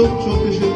louvor te oferecer.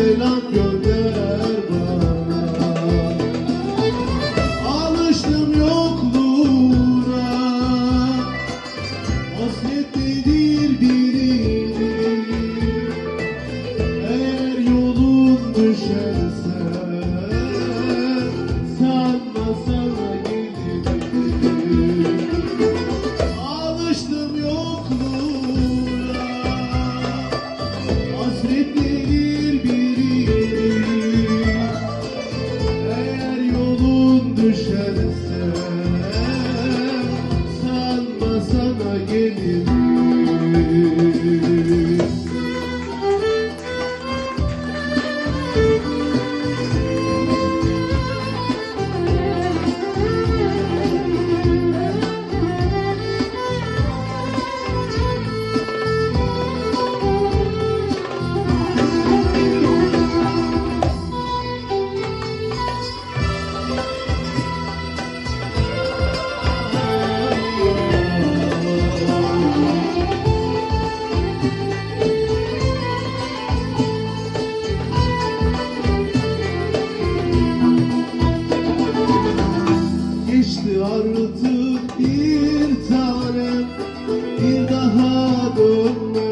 selam gönder. Sen, sanma sana gelirim artık bir tanem Bir daha dönme.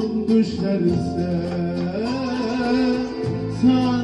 tutmuş derse sen